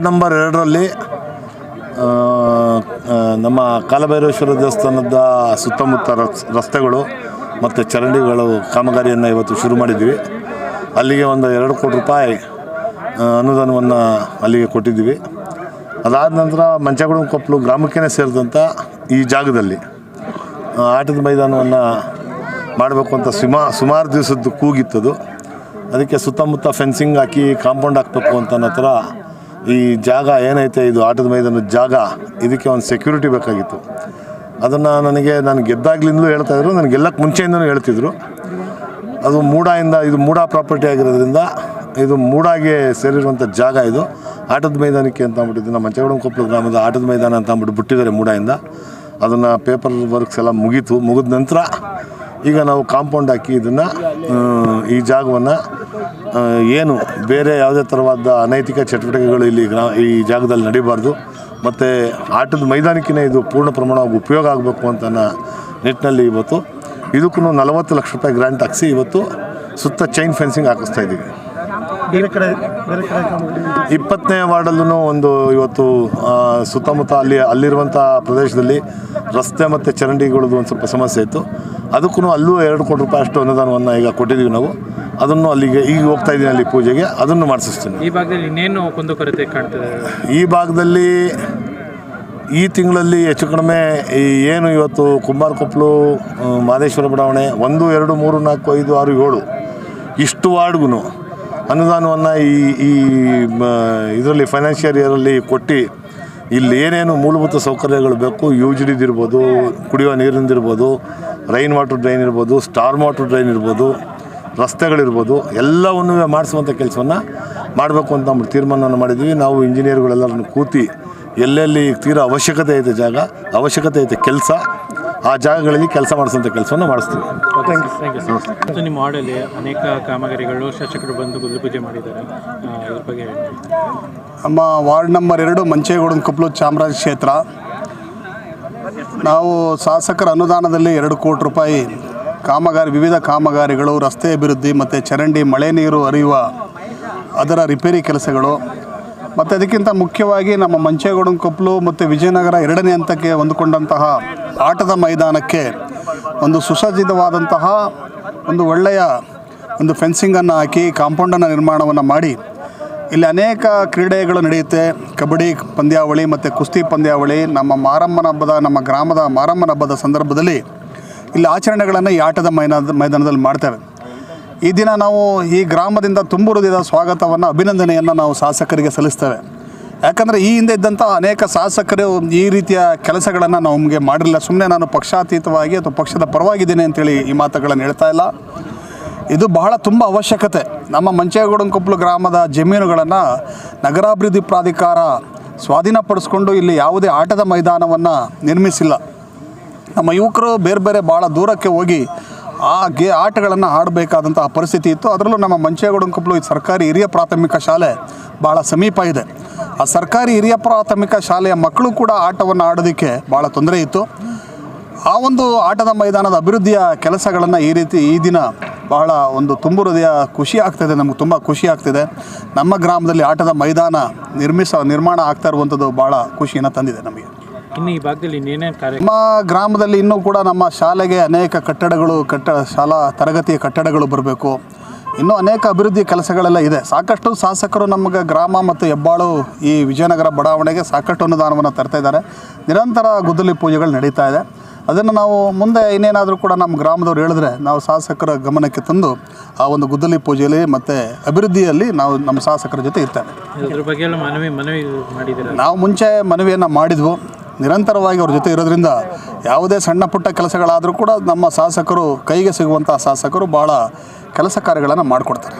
Number ಎರಡರಲ್ಲಿ ನಮ್ಮ ಕಾಲಭೈರೇಶ್ವರ ದೇವಸ್ಥಾನದ ಸುತ್ತಮುತ್ತ ರಸ್- ರಸ್ತೆಗಳು ಮತ್ತು ಚರಂಡಿಗಳು ಕಾಮಗಾರಿಯನ್ನು ಇವತ್ತು ಶುರು ಮಾಡಿದ್ವಿ. ಅಲ್ಲಿಗೆ ಒಂದು ಎರಡು ಕೋಟಿ ರೂಪಾಯಿ ಅನುದಾನವನ್ನು ಅಲ್ಲಿಗೆ ಕೊಟ್ಟಿದ್ದೀವಿ. ಅದಾದ ನಂತರ ಮಂಚಗುಡಂ ಕೊಪ್ಪಲು ಗ್ರಾಮಕ್ಕೇ ಸೇರಿದಂಥ ಈ ಜಾಗದಲ್ಲಿ ಆಟದ ಮೈದಾನವನ್ನು ಮಾಡಬೇಕು ಅಂತ ಸುಮಾ, ಸುಮಾರು ದಿವಸದ್ದು ಕೂಗಿತ್ತದು. ಅದಕ್ಕೆ ಸುತ್ತಮುತ್ತ ಫೆನ್ಸಿಂಗ್ ಹಾಕಿ ಕಾಂಪೌಂಡ್ ಹಾಕಬೇಕು ಅಂತ ಥರ ಈ ಜಾಗ ಏನೈತೆ? ಇದು ಆಟದ ಮೈದಾನದ ಜಾಗ. ಇದಕ್ಕೆ ಒಂದು ಸೆಕ್ಯೂರಿಟಿ ಬೇಕಾಗಿತ್ತು. ಅದನ್ನು ನನಗೆ ನಾನು ಗೆದ್ದಾಗ್ಲಿಂದಲೂ ಹೇಳ್ತಾಯಿದ್ರು ನನಗೆ ಗೆಲ್ಲಕ್ಕೆ ಮುಂಚೆಯಿಂದಲೂ ಹೇಳ್ತಿದ್ರು. ಅದು ಮೂಡಾಯಿಂದ, ಇದು ಮೂಡಾ ಪ್ರಾಪರ್ಟಿ ಆಗಿರೋದ್ರಿಂದ ಇದು ಮೂಡಾಗೆ ಸೇರಿರುವಂಥ ಜಾಗ ಇದು. ಆಟದ ಮೈದಾನಕ್ಕೆ ಅಂತ ಅಂದ್ಬಿಟ್ಟಿದ್ದು, ನಮ್ಮ ಕೊಪ್ಪಳ ಗ್ರಾಮದ ಆಟದ ಮೈದಾನ ಅಂತ ಅಂದ್ಬಿಟ್ಟು ಬಿಟ್ಟಿದ್ದಾರೆ ಮೂಡಾಯಿಂದ. ಅದನ್ನು ಪೇಪರ್ ವರ್ಕ್ಸ್ ಎಲ್ಲ ಮುಗೀತು. ಮುಗಿದ ನಂತರ ಈಗ ನಾವು ಕಾಂಪೌಂಡ್ ಹಾಕಿ ಇದನ್ನು ಈ ಜಾಗವನ್ನು ಏನು ಬೇರೆ ಯಾವುದೇ ಥರವಾದ ಅನೈತಿಕ ಚಟುವಟಿಕೆಗಳು ಇಲ್ಲಿ ಈ ಜಾಗದಲ್ಲಿ ನಡೀಬಾರ್ದು. ಮತ್ತು ಆಟದ ಮೈದಾನಕ್ಕಿಂತ ಇದು ಪೂರ್ಣ ಪ್ರಮಾಣವಾಗಿ ಉಪಯೋಗ ಆಗಬೇಕು ಅಂತ ನಿಟ್ಟಿನಲ್ಲಿ ಇವತ್ತು. ಇದಕ್ಕೂ ನಲವತ್ತು ಲಕ್ಷ ರೂಪಾಯಿ ಗ್ರ್ಯಾಂಟ್ ಹಾಕಿಸಿ ಇವತ್ತು ಸುತ್ತ ಚೈನ್ ಫೆನ್ಸಿಂಗ್ ಹಾಕಿಸ್ತಾ ಇದ್ದೀವಿ. ಬೇರೆ ಕಡೆ ಬೇರೆ ಕಡೆ ಇಪ್ಪತ್ತನೇ ವಾರ್ಡಲ್ಲೂ ಒಂದು ಇವತ್ತು ಸುತ್ತಮುತ್ತ ಅಲ್ಲಿ ಅಲ್ಲಿರುವಂಥ ಪ್ರದೇಶದಲ್ಲಿ ರಸ್ತೆ ಮತ್ತು ಚರಂಡಿಗಳದ್ದು ಒಂದು ಸ್ವಲ್ಪ ಸಮಸ್ಯೆ ಇತ್ತು. ಅದಕ್ಕೂ ಅಲ್ಲೂ ಎರಡು ಕೋಟಿ ರೂಪಾಯಿ ಅಷ್ಟು ಅನುದಾನವನ್ನು ಈಗ ಕೊಟ್ಟಿದ್ದೀವಿ ನಾವು. ಅದನ್ನು ಅಲ್ಲಿಗೆ ಈಗ ಹೋಗ್ತಾ ಇದ್ದೀನಿ ಅಲ್ಲಿ ಪೂಜೆಗೆ. ಅದನ್ನು ಮಾಡಿಸ್ತೀನಿ ಈ ಭಾಗದಲ್ಲಿ ಇನ್ನೇನು ಕುಂದುಕೊರತೆ ಕಾಣ್ತದೆ? ಈ ಭಾಗದಲ್ಲಿ ಈ ತಿಂಗಳಲ್ಲಿ ಹೆಚ್ಚು ಕಡಿಮೆ ಈ ಏನು ಇವತ್ತು ಕುಂಬಾರಕೊಪ್ಪಲು ಮಾದೇಶ್ವರ ಬಡಾವಣೆ ಒಂದು ಎರಡು ಮೂರು ನಾಲ್ಕು ಐದು ಆರು ಏಳು ಇಷ್ಟು ವಾರ್ಡ್ಗೂ ಅನುದಾನವನ್ನು ಈ ಈ ಇದರಲ್ಲಿ ಫೈನಾನ್ಷಿಯಲ್ ಇಯರಲ್ಲಿ ಕೊಟ್ಟು ಇಲ್ಲಿ ಏನೇನು ಮೂಲಭೂತ ಸೌಕರ್ಯಗಳು ಬೇಕು ಯು ಜಿ ಡಿದಿರ್ಬೋದು ಕುಡಿಯುವ ನೀರಿಂದಿರ್ಬೋದು ರೈನ್ ವಾಟರ್ ಡ್ರೈನ್ ಇರ್ಬೋದು ಸ್ಟಾರ್ ವಾಟರ್ ಡ್ರೈನ್ ಇರ್ಬೋದು ರಸ್ತೆಗಳಿರ್ಬೋದು ಎಲ್ಲವನ್ನು ಮಾಡಿಸುವಂಥ ಕೆಲಸವನ್ನು ಮಾಡಬೇಕು ಅಂತ ನಮ್ಮ ತೀರ್ಮಾನವನ್ನು ಮಾಡಿದ್ವಿ. ನಾವು ಇಂಜಿನಿಯರ್ಗಳೆಲ್ಲರನ್ನು ಕೂತಿ ಎಲ್ಲೆಲ್ಲಿ ತೀರಾ ಅವಶ್ಯಕತೆ ಐತೆ ಜಾಗ, ಅವಶ್ಯಕತೆ ಐತೆ ಕೆಲಸ ಆ ಜಾಗಗಳಲ್ಲಿ ಕೆಲಸ ಮಾಡಿಸುವಂಥ ಕೆಲಸವನ್ನು ಮಾಡಿಸ್ತೀವಿ. ಥ್ಯಾಂಕ್ ಯು ಸರ್ ಮತ್ತು ನಿಮ್ಮ ವಾರ್ಡಲ್ಲಿ ಅನೇಕ ಕಾಮಗಾರಿಗಳು ಶಾಸಕರು ಬಂದು ಗುದ್ದು ಪೂಜೆ ಮಾಡಿದ್ದಾರೆ. ಆ, ಇದ್ರ ಬಗ್ಗೆ ನಮ್ಮ ವಾರ್ಡ್ ನಂಬರ್ ಎರಡು ಮಂಚೇಗೌಡನ ಕೊಪ್ಪಲು ಚಾಮರಾಜ ಕ್ಷೇತ್ರ. ನಾವು ಶಾಸಕರ ಅನುದಾನದಲ್ಲಿ ಎರಡು ಕೋಟಿ ರೂಪಾಯಿ ಕಾಮಗಾರಿ ವಿವಿಧ ಕಾಮಗಾರಿಗಳು ರಸ್ತೆ ಅಭಿವೃದ್ಧಿ ಮತ್ತು ಚರಂಡಿ ಮಳೆ ನೀರು ಹರಿಯುವ ಅದರ ರಿಪೇರಿ ಕೆಲಸಗಳು. ಮತ್ತು ಅದಕ್ಕಿಂತ ಮುಖ್ಯವಾಗಿ ನಮ್ಮ ಮಂಚೇಗೌಡನ ಕೊಪ್ಪಲು ಮತ್ತು ವಿಜಯನಗರ ಎರಡನೇ ಹಂತಕ್ಕೆ ಹೊಂದಿಕೊಂಡಂತಹ ಆಟದ ಮೈದಾನಕ್ಕೆ ಒಂದು ಸುಸಜ್ಜಿತವಾದಂತಹ ಒಂದು ಒಳ್ಳೆಯ ಒಂದು ಫೆನ್ಸಿಂಗನ್ನು ಹಾಕಿ ಕಾಂಪೌಂಡನ್ನು ನಿರ್ಮಾಣವನ್ನು ಮಾಡಿ. ಇಲ್ಲಿ ಅನೇಕ ಕ್ರೀಡೆಗಳು ನಡೆಯುತ್ತೆ. ಕಬಡ್ಡಿ, ಪಂದ್ಯಾವಳಿ ಮತ್ತು ಕುಸ್ತಿ ಪಂದ್ಯಾವಳಿ. ನಮ್ಮ ಮಾರಮ್ಮನ ಹಬ್ಬದ, ನಮ್ಮ ಗ್ರಾಮದ ಮಾರಮ್ಮನ ಹಬ್ಬದ ಸಂದರ್ಭದಲ್ಲಿ ಇಲ್ಲಿ ಆಚರಣೆಗಳನ್ನು ಈ ಆಟದ ಮೈದಾನ ಮೈದಾನದಲ್ಲಿ ಮಾಡ್ತೇವೆ. ಈ ದಿನ ನಾವು ಈ ಗ್ರಾಮದಿಂದ ತುಂಬು ಹೃದಯದ ಸ್ವಾಗತವನ್ನು, ಅಭಿನಂದನೆಯನ್ನು ನಾವು ಶಾಸಕರಿಗೆ ಸಲ್ಲಿಸ್ತೇವೆ. ಯಾಕಂದರೆ ಈ ಹಿಂದೆ ಇದ್ದಂಥ ಅನೇಕ ಶಾಸಕರು ಈ ರೀತಿಯ ಕೆಲಸಗಳನ್ನು ನಮಗೆ ಮಾಡಿರಲಿಲ್ಲ ಸುಮ್ಮನೆ ನಾನು ಪಕ್ಷಾತೀತವಾಗಿ ಅಥವಾ ಪಕ್ಷದ ಪರವಾಗಿದ್ದೀನಿ ಅಂತೇಳಿ ಈ ಮಾತುಗಳನ್ನು ಹೇಳ್ತಾ ಇಲ್ಲ. ಇದು ಬಹಳ ತುಂಬ ಅವಶ್ಯಕತೆ. ನಮ್ಮ ಮಂಚೇಗೌಡನ ಕೊಪ್ಪಲು ಗ್ರಾಮದ ಜಮೀನುಗಳನ್ನು ನಗರಾಭಿವೃದ್ಧಿ ಪ್ರಾಧಿಕಾರ ಸ್ವಾಧೀನಪಡಿಸ್ಕೊಂಡು ಇಲ್ಲಿ ಯಾವುದೇ ಆಟದ ಮೈದಾನವನ್ನು ನಿರ್ಮಿಸಿಲ್ಲ. ನಮ್ಮ ಯುವಕರು ಬೇರೆ ಬೇರೆ ಭಾಳ ದೂರಕ್ಕೆ ಹೋಗಿ ಆ ಗೇ ಆಟಗಳನ್ನು ಆಡಬೇಕಾದಂತಹ ಪರಿಸ್ಥಿತಿ ಇತ್ತು. ಅದರಲ್ಲೂ ನಮ್ಮ ಮಂಚೇಗೌಡನ ಕೊಪ್ಪಲು ಈ ಸರ್ಕಾರಿ ಹಿರಿಯ ಪ್ರಾಥಮಿಕ ಶಾಲೆ ಭಾಳ ಸಮೀಪ ಇದೆ. ಆ ಸರ್ಕಾರಿ ಹಿರಿಯ ಪ್ರಾಥಮಿಕ ಶಾಲೆಯ ಮಕ್ಕಳು ಕೂಡ ಆಟವನ್ನು ಆಡೋದಕ್ಕೆ ಭಾಳ ತೊಂದರೆ ಇತ್ತು. ಆ ಒಂದು ಆಟದ ಮೈದಾನದ ಅಭಿವೃದ್ಧಿಯ ಕೆಲಸಗಳನ್ನು ಈ ರೀತಿ ಈ ದಿನ ಬಹಳ ಒಂದು ತುಂಬು ಹೃದಯ ಖುಷಿ ಆಗ್ತಿದೆ ನಮಗೆ ತುಂಬ ಖುಷಿ ಆಗ್ತಿದೆ. ನಮ್ಮ ಗ್ರಾಮದಲ್ಲಿ ಆಟದ ಮೈದಾನ ನಿರ್ಮಿಸ ನಿರ್ಮಾಣ ಆಗ್ತಾ ಇರುವಂಥದ್ದು ಭಾಳ ಖುಷಿಯನ್ನು ತಂದಿದೆ ನಮಗೆ. ಇನ್ನು ಈ ಭಾಗದಲ್ಲಿ ಇನ್ನೇನೇ ಕಾರ್ಯ ನಮ್ಮ ಗ್ರಾಮದಲ್ಲಿ ಇನ್ನೂ ಕೂಡ ನಮ್ಮ ಶಾಲೆಗೆ ಅನೇಕ ಕಟ್ಟಡಗಳು ಕಟ್ಟ ಶಾಲಾ ತರಗತಿಯ ಕಟ್ಟಡಗಳು ಬರಬೇಕು. ಇನ್ನೂ ಅನೇಕ ಅಭಿವೃದ್ಧಿ ಕೆಲಸಗಳೆಲ್ಲ ಇದೆ. ಸಾಕಷ್ಟು ಶಾಸಕರು ನಮಗೆ ಗ್ರಾಮ ಮತ್ತು ಹೆಬ್ಬಾಳು ಈ ವಿಜಯನಗರ ಬಡಾವಣೆಗೆ ಸಾಕಷ್ಟು ಅನುದಾನವನ್ನು ತರ್ತಾ ಇದ್ದಾರೆ. ನಿರಂತರ ಗುದ್ದಲಿ ಪೂಜೆಗಳು ನಡೀತಾ ಇದೆ. ಅದನ್ನು ನಾವು ಮುಂದೆ ಇನ್ನೇನಾದರೂ ಕೂಡ ನಮ್ಮ ಗ್ರಾಮದವ್ರು ಹೇಳಿದ್ರೆ ನಾವು ಶಾಸಕರ ಗಮನಕ್ಕೆ ತಂದು ಆ ಒಂದು ಗುದ್ದಲಿ ಪೂಜೆಯಲ್ಲಿ ಮತ್ತು ಅಭಿವೃದ್ಧಿಯಲ್ಲಿ ನಾವು ನಮ್ಮ ಶಾಸಕರ ಜೊತೆ ಇರ್ತೇವೆ. ಮನವಿ ಮನವಿ ನಾವು ಮುಂಚೆ ಮನವಿಯನ್ನು ಮಾಡಿದ್ವು. ನಿರಂತರವಾಗಿ ಅವ್ರ ಜೊತೆ ಇರೋದ್ರಿಂದ ಯಾವುದೇ ಸಣ್ಣ ಪುಟ್ಟ ಕೆಲಸಗಳಾದರೂ ಕೂಡ ನಮ್ಮ ಶಾಸಕರು ಕೈಗೆ ಸಿಗುವಂಥ ಶಾಸಕರು ಭಾಳ ಕೆಲಸ ಕಾರ್ಯಗಳನ್ನು ಮಾಡಿಕೊಡ್ತಾರೆ.